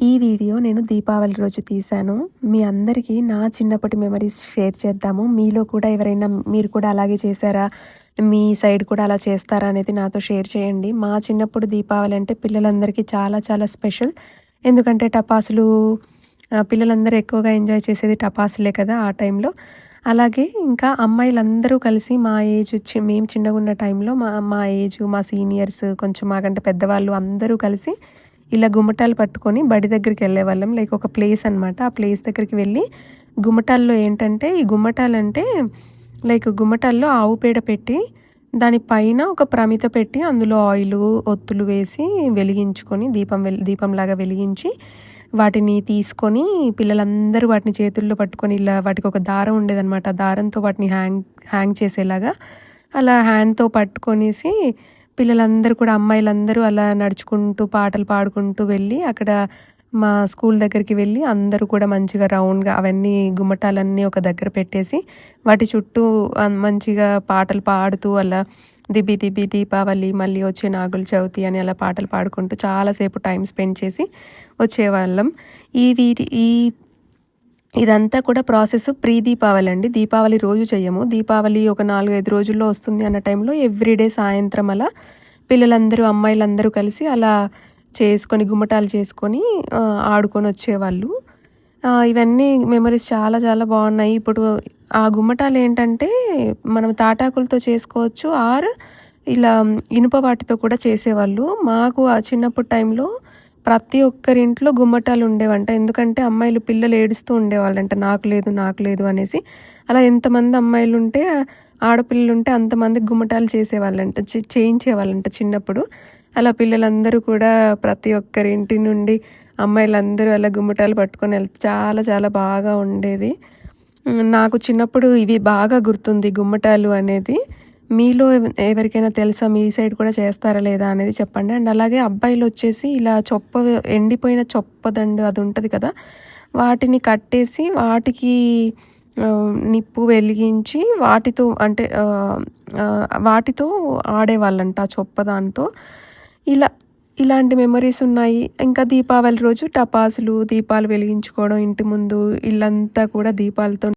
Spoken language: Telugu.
ఈ వీడియో నేను దీపావళి రోజు తీశాను. మీ అందరికీ నా చిన్నప్పటి మెమరీస్ షేర్ చేద్దాము. మీలో కూడా ఎవరైనా మీరు కూడా అలాగే చేశారా? మీ సైడ్ కూడా అలా చేస్తారా అనేది నాతో షేర్ చేయండి. మా చిన్నప్పుడు దీపావళి అంటే పిల్లలందరికీ చాలా చాలా స్పెషల్ ఎందుకంటే టపాసులు పిల్లలందరూ ఎక్కువగా ఎంజాయ్ చేసేది టపాసులే కదా ఆ టైంలో అలాగే ఇంకా అమ్మాయిలందరూ కలిసి మా ఏజ్ వచ్చి మేము చిన్నగా ఉన్న టైంలో మా మా ఏజ్ మా సీనియర్స్ కొంచెం మాకంటే పెద్దవాళ్ళు అందరూ కలిసి ఇలా గుమ్మటాలు పట్టుకొని బడి దగ్గరికి వెళ్ళేవాళ్ళం లైక్ ఒక ప్లేస్ అనమాట ఆ ప్లేస్ దగ్గరికి వెళ్ళి గుమ్మటాల్లో ఏంటంటే ఈ గుమ్మటాలు అంటే లైక్ గుమ్మటాల్లో ఆవు పేడ పెట్టి దానిపైన ఒక ప్రమిత పెట్టి అందులో ఆయిల్ ఒత్తులు వేసి వెలిగించుకొని దీపం వెలి దీపంలాగా వెలిగించి వాటిని తీసుకొని పిల్లలందరూ వాటిని చేతుల్లో పట్టుకొని ఇలా వాటికి ఒక దారం ఉండేదన్నమాట. దారంతో వాటిని హ్యాంగ్ హ్యాంగ్ చేసేలాగా అలా హ్యాండ్తో పట్టుకొనేసి పిల్లలందరూ కూడా అమ్మాయిలందరూ అలా నడుచుకుంటూ పాటలు పాడుకుంటూ వెళ్ళి అక్కడ మా స్కూల్ దగ్గరికి వెళ్ళి అందరూ కూడా మంచిగా రౌండ్గా అవన్నీ గుమ్మటాలన్నీ ఒక దగ్గర పెట్టేసి వాటి చుట్టూ మంచిగా పాటలు పాడుతూ అలా దిబి దిబి దీపావళి మళ్ళీ వచ్చే నాగుల చవితి అని అలా పాటలు పాడుకుంటూ చాలాసేపు టైం స్పెండ్ చేసి వచ్చేవాళ్ళం. ఈ వీటి ఈ ఇదంతా కూడా ప్రాసెస్ ప్రీ దీపావళి అండి. దీపావళి రోజు చేయము దీపావళి ఒక నాలుగు ఐదు రోజుల్లో వస్తుంది అన్న టైంలో ఎవ్రీడే సాయంత్రం అలా పిల్లలందరూ అమ్మాయిలందరూ కలిసి అలా చేసుకొని గుమ్మటాలు చేసుకొని ఆడుకొని వచ్చేవాళ్ళు. ఇవన్నీ మెమరీస్ చాలా చాలా బాగున్నాయి. ఇప్పుడు ఆ గుమ్మటాలు ఏంటంటే మనం తాటాకులతో చేసుకోవచ్చు ఆర్ ఇలా ఇనుప వాటితో కూడా చేసేవాళ్ళు. మాకు ఆ చిన్నప్పుడు టైంలో ప్రతి ఒక్కరింట్లో గుమ్మటాలు ఉండేవంట ఎందుకంటే అమ్మాయిలు పిల్లలు ఏడుస్తూ ఉండేవాళ్ళంట. నాకు లేదు నాకు లేదు అనేసి. అలా ఎంతమంది అమ్మాయిలు ఉంటే ఆడపిల్లలు ఉంటే అంతమంది గుమ్మటాలు చేసేవాళ్ళంట. చేయించేవాళ్ళంట చిన్నప్పుడు. అలా పిల్లలందరూ కూడా ప్రతి ఒక్కరి ఇంటి నుండి అమ్మాయిలందరూ అలా గుమ్మటాలు పట్టుకొని వెళ్తే చాలా చాలా బాగా ఉండేది. నాకు చిన్నప్పుడు ఇవి బాగా గుర్తుంది గుమ్మటాలు అనేది. మీలో ఎవరికైనా తెలుసా మీ సైడ్ కూడా చేస్తారా లేదా అనేది చెప్పండి. అండ్ అలాగే అబ్బాయిలు వచ్చేసి ఇలా చొప్ప ఎండిపోయిన చొప్పదండు అది ఉంటుంది కదా వాటిని కట్టేసి వాటికి నిప్పు వెలిగించి వాటితో అంటే వాటితో ఆడేవాళ్ళంట ఆ చొప్ప దాంతో. ఇలా ఇలాంటి మెమరీస్ ఉన్నాయి. ఇంకా దీపావళి రోజు టపాసులు దీపాలు వెలిగించుకోవడం ఇంటి ముందు ఇల్లంతా కూడా దీపాలతో